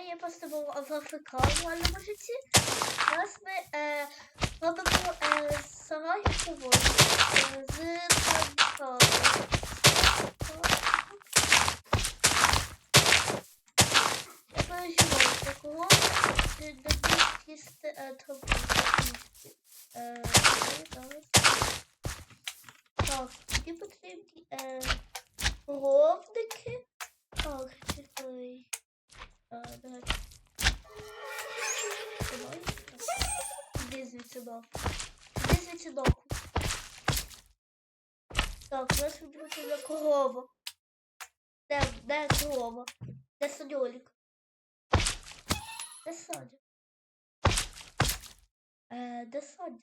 Я просто був в АФК в реальному житті. Зараз ми е, робимо е, сарай е, з танками. Е. Е. Так, мені потрібні е, ровники. Так, чекай. А, давай. Давай. Іди звідси док. Іди звідси доку. Так, нас вибрати корова. Де, де корова? Де Саньолік? Де Саня? Е, де Саня?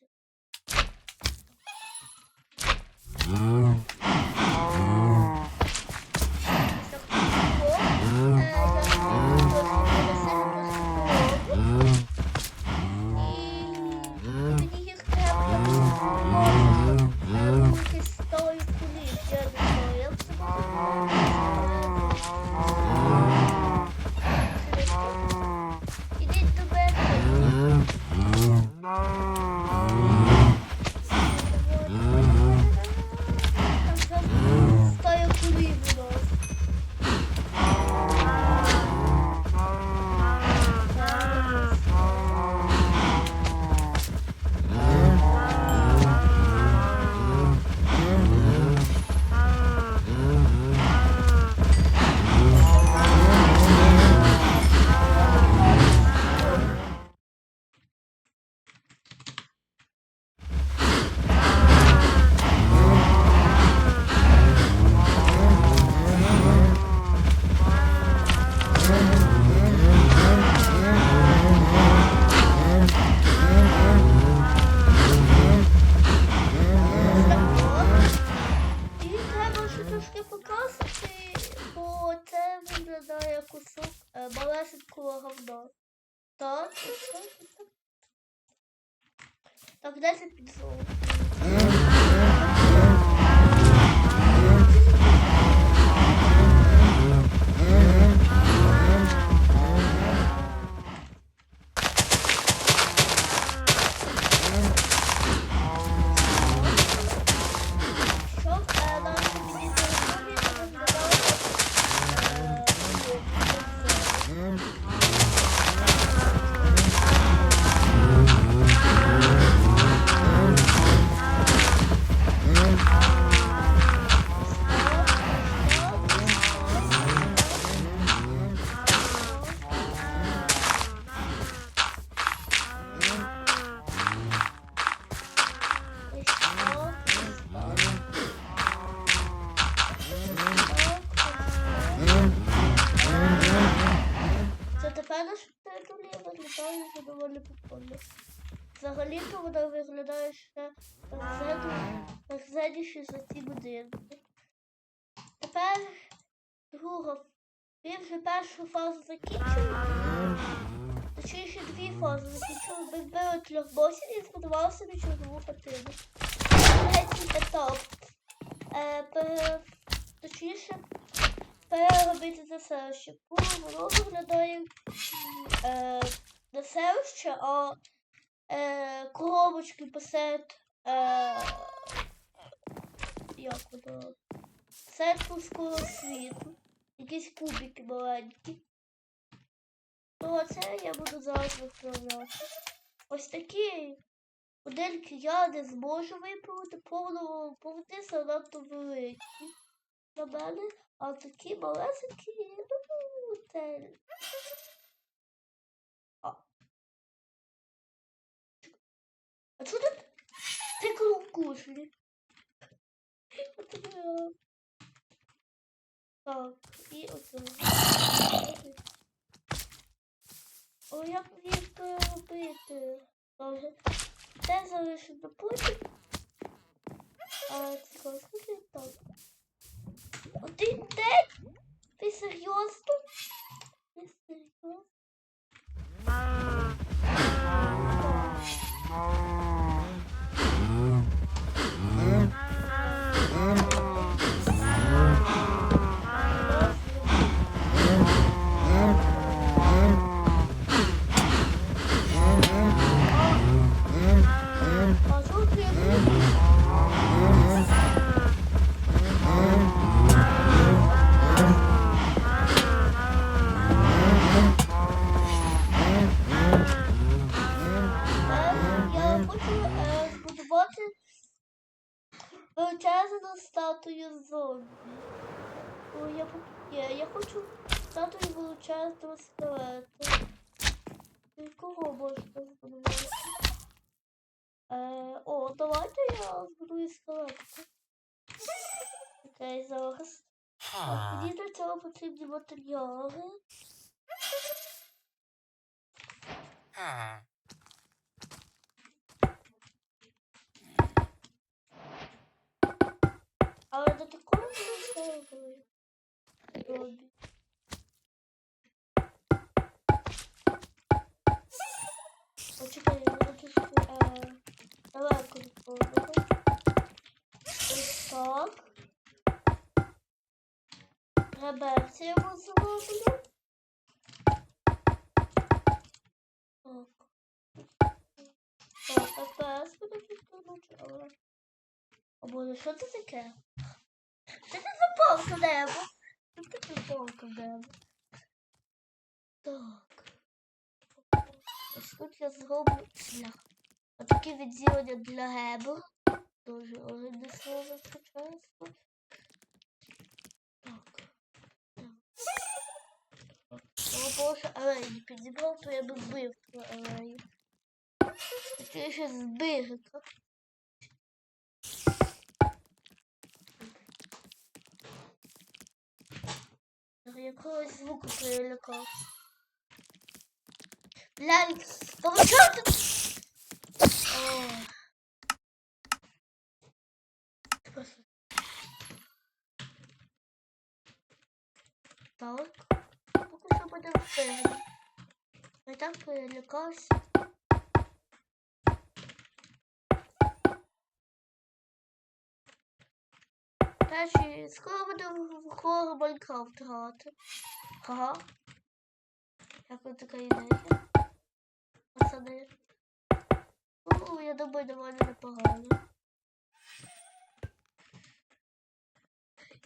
Як кусок е, малесенького говна. Так, так, так. Доволі прикольно. Взагалі-то вона виглядає ще розглядніше за ці будинки. Тепер друга. Ми вже першу фазу закінчили. Точніше дві фази закінчили. Ми вбили трьох босів і збудували собі чорнову хатину. Третій етап. Е, пере... Точніше, переробити це селище. Воно виглядає е, не селище, а е, коробочки посеред е, як воно? Серед пуского світу. Якісь кубики маленькі. Ну, а це я буду зараз виправляти. Ось такі будинки я не зможу виправити, повно повнити занадто великі на мене, а такі малесенькі, ну, те. А що тут кушлі? От я. Так, і оце. О, як їх робити? Добре. Це залишимо потім. А цікаво, скільки так. Один день? Ти серйозно? збудувати е, величезну статую зомбі. Я, я, я хочу статую величезного скелету. Кого можна збудувати? Е, о, давайте я збудую скелет. Окей, зараз. Мені для цього потрібні матеріали. Але до такого. Добре. Почекай, я тут е, далеко від того. Ось так. Реберці я його зроблю. Так. Так, тепер буде підтримати, але... О боже, що це таке? Що полка в небо? Що полка в небо? Так. Ось тут я зроблю шлях. Отаке відділення для гебу. Дуже огидне слово спочатку. Так. О боже, алеї підібрав, то я би вбив ту алею. Таке ще з. Якогось звуку прилякав. Блядь, получай тут. О. Просто. Так. Поки що буде впевнений. Я так перелякався. Речі, скоро буде в хору Майнкрафт грати. Ага. Як ви така ідея? Пацани. Ну, я думаю, доволі непогано.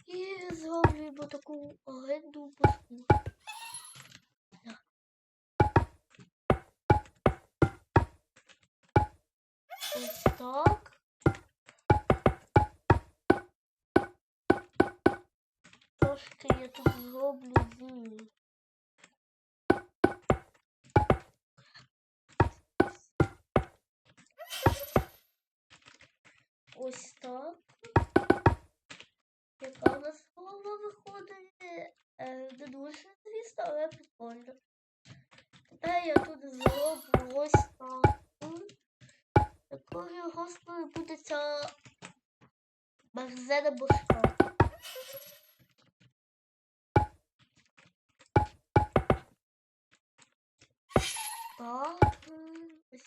І зроблюємо таку оренду пусту. Ось. Трошки я тут зроблю з Ось так. Яка у нас голова виходить? Е, не дуже, звісно, але прикольно. Тепер я тут зроблю ось так. Якою господи буде ця мерзена башка. М, ось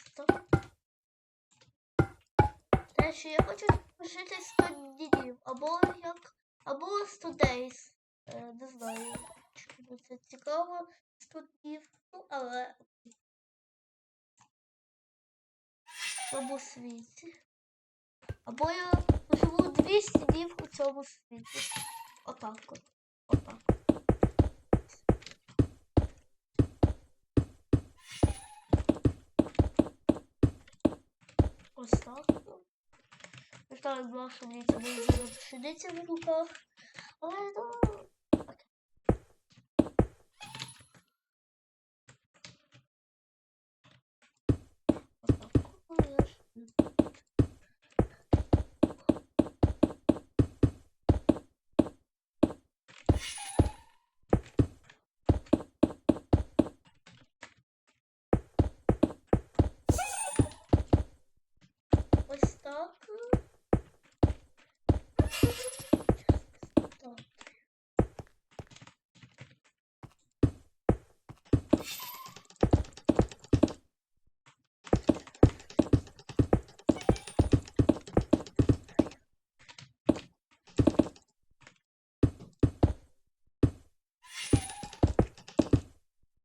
я хочу пожити 100 днів, або як, або 100 days. Е, не знаю, чому це цікаво, 100 днів, ну, але в світі. Або я живу 200 днів у цьому світі. Отак от. Отак. Ось так. Була, що мені буде зараз в руках. Але ну. Ось так.